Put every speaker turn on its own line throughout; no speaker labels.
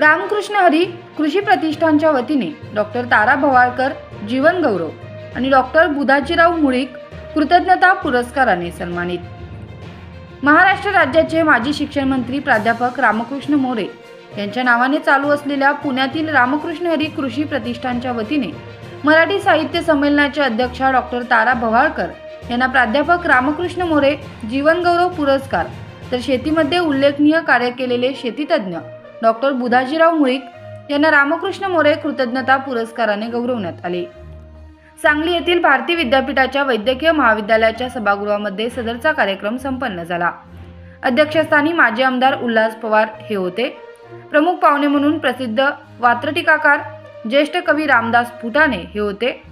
रामकृष्ण हरी कृषी प्रतिष्ठानच्या वतीने डॉक्टर तारा भवाळकर जीवन गौरव आणि डॉक्टर बुधाजीराव मुळीक कृतज्ञता पुरस्काराने सन्मानित. महाराष्ट्र राज्याचे माजी शिक्षण मंत्री प्राध्यापक रामकृष्ण मोरे यांच्या नावाने चालू असलेल्या पुण्यातील रामकृष्ण हरी कृषी प्रतिष्ठानच्या वतीने मराठी साहित्य संमेलनाच्या अध्यक्षा डॉक्टर तारा भवाळकर यांना प्राध्यापक रामकृष्ण मोरे जीवनगौरव पुरस्कार तर शेतीमध्ये उल्लेखनीय कार्य केलेले शेतीतज्ञ डॉक्टर बुधाजीराव मुळीक यांना रामकृष्ण मोरे कृतज्ञता पुरस्काराने गौरवण्यात आले. सांगली येथील भारती विद्यापीठाच्या वैद्यकीय महाविद्यालयाच्या सभागृहामध्ये सदरचा कार्यक्रम संपन्न झाला. अध्यक्षस्थानी माजी आमदार उल्हास पवार हे होते. प्रमुख पाहुणे म्हणून प्रसिद्ध वात्रटिकाकार ज्येष्ठ कवी रामदास फुटाणे हे होते.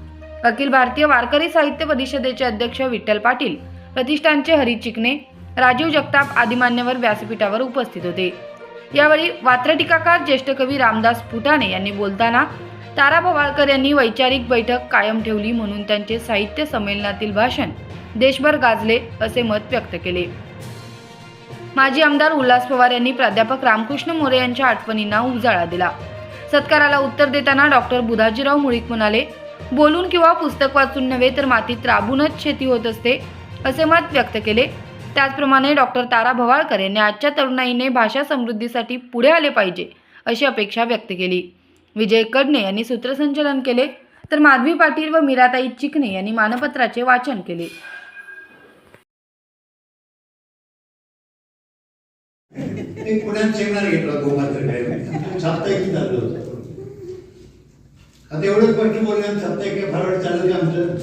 अखिल भारतीय वारकरी साहित्य परिषदेचे अध्यक्ष विठ्ठल पाटील प्रतिष्ठानचे हरी चिकणे राजीव जगताप आदी मान्यवर व्यासपीठावर उपस्थित होते. यावेळी वात्रटिकाकार ज्येष्ठ कवी रामदास फुटाणे यांनी बोलताना तारा भवाळकर यांनी वैचारिक बैठक कायम ठेवली म्हणून त्यांचे साहित्य संमेलनातील भाषण देशभर गाजले असे मत व्यक्त केले. माजी आमदार उल्हास पवार यांनी प्राध्यापक रामकृष्ण मोरे यांच्या आठवणींना उजाळा दिला. सत्काराला उत्तर देताना डॉक्टर बुधाजीराव मुळीक म्हणाले बोलून किंवा पुस्तक वाचून नव्हे तर मातीत राबूनच शेती होत असते असे मत व्यक्त केले. त्याचप्रमाणे डॉक्टर तारा भवाळकर यांनी आजच्या तरुणाईने भाषा समृद्धीसाठी पुढे आले पाहिजे अशी अपेक्षा व्यक्त केली. विजय कडणे यांनी सूत्रसंचलन केले तर माधवी पाटील व मीराताई चिकणे यांनी मानपत्राचे वाचन केले.
एक पुण्यात सेमिनार घेतला गोमात्र चाललं होतं. आता एवढं स्पष्ट बोलले साप्ताहिक फरवड चाललं आमचं.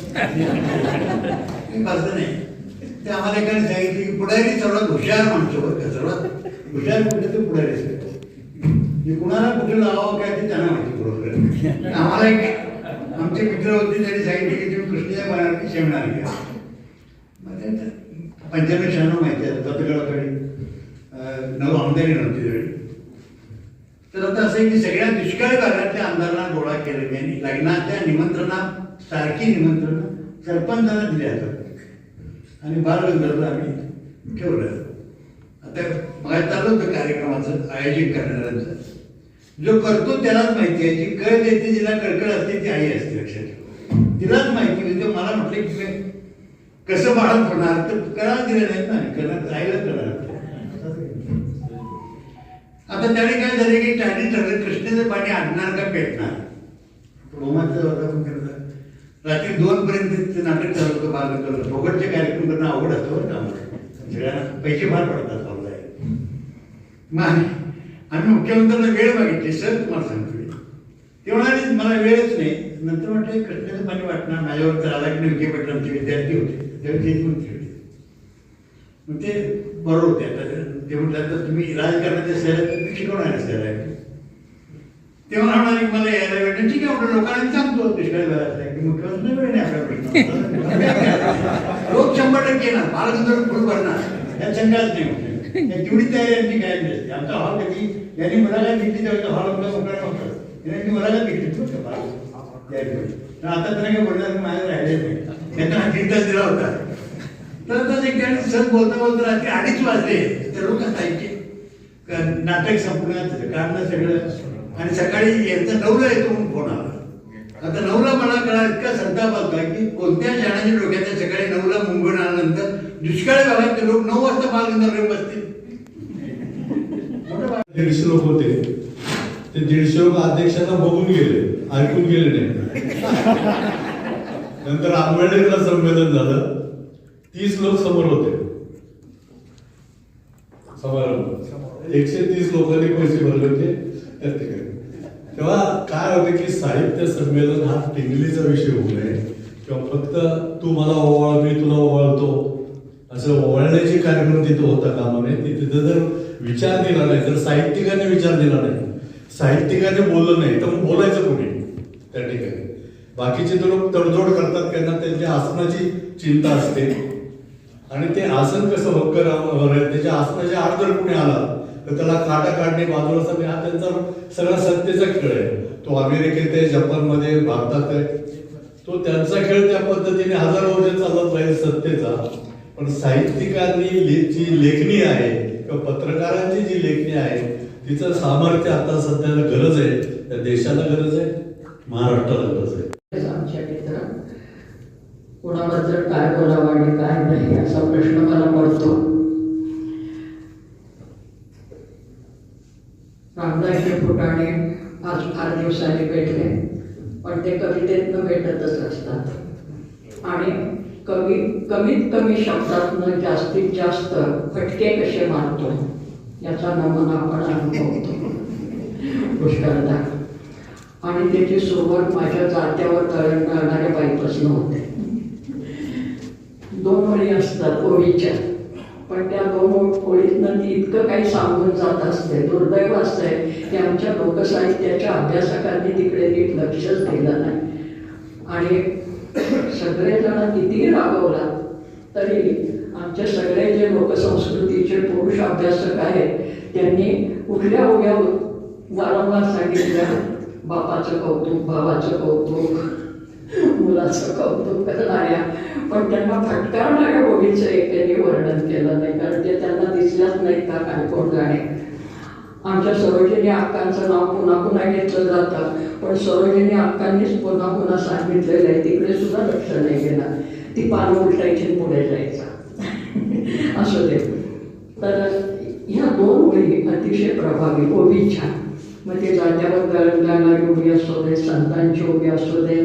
नाही. ते आम्हाला एकाने सांगितलं की पुढारी सर्वात हुशार माणसं बरं का? सर्वात हुशार कुठे ते पुढारी सांगतो कुणाला कुठे लावावं काय ते त्यांना माहिती बरोबर आम्हाला एक आमचे मित्र होते त्यांनी सांगितले की तुम्ही कृष्णच्या बनारची शेवणार घ्या. मग पंच्याण्णव शहाण्णव माहिती आहे दत्तगडाकडे नऊ आमदारी नव्हती वेळी. तर आता असं आहे की सगळ्या दुष्काळ भागातल्या आमदारांना गोळा केलं त्यांनी लग्नाच्या निमंत्रणात सारखी निमंत्रण सरपंचांना दिली जातात आणि बालगंधर्व आम्ही ठेवलं. आता मला चाललं होतं कार्यक्रमाचं आयोजन करणाऱ्यांचं. जो करतो त्यालाच माहिती आहे. जी कळ देते जिला कळकळ असते ती आई असते लक्षात ठेवा. तिलाच माहिती म्हणजे मला म्हटलं की काय, कसं बाळत होणार तर करायला दिलं नाही ना. करणार आईला करणार. आता त्याने काय झालं की त्याने ठरलं कृष्णेचं पाणी आणणार का पेटणार? रोमाचं वातावरण करतात रात्री दोन पर्यंत ते नाटक चालू होतं बालगंधर्व फोकटचे कार्यक्रम करणं आवड असतो बरं का सगळ्यांना पैसे फार पडतात मग आम्ही आम्ही मुख्यमंत्र्यांना वेळ मागितली. सर तुम्हाला सांगतो. मी. ते म्हणाले मला वेळच नाही. नंतर म्हटलं कृष्णाचं पाणी वाटणार? माझ्यावर तर की विखे पाटील आमचे विद्यार्थी होते. त्यावेळी ते मंत्री होते मग ते बरोबर होते. आता ते म्हटलं तर तुम्ही राजकारणाच्या शहरात तुम्ही शिकवणार शहर आहे ते म्हणाले मला यायला भेटलं ठीक आहे म्हटलं लोकांना सांगतो दुष्काळी भागात की मुख्यमंत्री वेळ नाही आपल्या प्रश्न. लोक शंभर टक्के येणार बालगंधर्व फुल भरणार. यात शंकाच नाही म्हटलं. तेवढी तयारी यांची काय नसते आमचा हॉल कधी यांनी मला काय घेतली तेव्हा हॉल आमचा मोकळा नव्हता यांनी मला काय घेतली तर आता त्यांना काय बोलणार माझ्या राहिले नाही. त्यांना हा तीन दिला होता. तर आता एक त्याने सर बोलता बोलता रात्री अडीच वाजले. तर लोक असायचे नाटक संपण्यात कारण सगळं आणि सकाळी यांचा नऊला येतो म्हणून फोन आला. आता नऊला मला कळा इतका संताप होता की कोणत्या शाळाच्या डोक्याच्या सकाळी नऊला मुंबईहून आल्यानंतर दुष्काळी भागात लोक नऊ वाजता बालगंधर्व बसतील.
दीडशे लोक होते. ते दीडशे लोक अध्यक्षांना बघून गेले ऐकून गेले नाही. नंतर आंबेडकरला संमेलन झालं. तीस लोक समोर होते. समारंभ. एकशे तीस लोकांनी पैसे भरले होते. त्या ठिकाणी तेव्हा काय होतं की साहित्य संमेलन हा टिंगलीचा विषय होऊ नये. किंवा फक्त तू मला ओवाळ मी तुला ओवाळतो. असं ओवाळण्याचे कार्यक्रम तिथे होता कामा नये तिथे जर विचार दिला नाही जर साहित्यिकाने विचार दिला नाही साहित्यिकाने बोललं नाही तर मग बोलायचं कोणी त्या ठिकाणी? बाकीचे तर लोक तडजोड करतात त्यांना त्यांच्या आसनाची चिंता असते. आणि ते आसन कसं हक्क त्याच्या आसनाच्या आड जर कुणी आला तर त्याला काटा काढणे बाजूला सगळे हा त्यांचा सगळा सत्तेचा खेळ आहे. तो अमेरिकेत आहे जपानमध्ये भारतात आहे. तो त्यांचा खेळ त्या पद्धतीने हजारो वर्ष चालत राहील सत्तेचा. पण साहित्यिकांनी ले- जी लेखणी आहे किंवा पत्रकारांची जी लेखणी आहे तिचं सामर्थ्य आता सध्याला गरज आहे. त्या देशाला गरज आहे महाराष्ट्राला गरज आहे.
आमच्या मित्र कोणाबद्दल काय बोलावं आणि काय नाही असा प्रश्न मला पडतो रामदासजी आज फार दिवसांनी भेटले. पण ते कवितेतनं भेटतच असतात. आणि कमी कमीत कमी शब्दातनं जास्तीत जास्त फटके कसे मारतो याचा नमुना आपण अनुभवतो. पुष्कळदा. आणि त्याची सुरुवात माझ्या जात्यावर तळण करणाऱ्या बाईपासून होते. दोन ओळी असतात ओळीच्या पण त्या दोन ओळ- ती इतकं काही सांगून जात असते. दुर्दैव असतंय की आमच्या लोकसाहित्याच्या अभ्यासकांनी तिकडे नीट लक्षच दिलं नाही. आणि सगळेजण कितीही राबवला तरी आमचे सगळे जे लोकसंस्कृतीचे पुरुष अभ्यासक आहेत त्यांनी कुठल्या उभ्या वारंवार सांगितल्या बापाचं कौतुक भावाचं कौतुक मुलाचं कौतुक करणाऱ्या पण त्यांना फटकारणाऱ्या ओळीचं एकेने वर्णन केलं नाही कारण ते त्यांना दिसल्याच नाहीत का काय कोण गाणे आमच्या सरोजिनी अक्कांचं नाव पुन्हा पुन्हा घेतलं जातं पण सरोजिनी अक्कांनीच पुन्हा पुन्हा सांगितलेलं आहे तिकडे सुद्धा लक्ष नाही गेलं. ती पानं उलटायची पुढे जायचं. असं ते तर ह्या दोन ओळी अतिशय प्रभावी ओळीच्या मग ते जात्यावर दळण जाणारी उभी असू दे संतांची उभी असू दे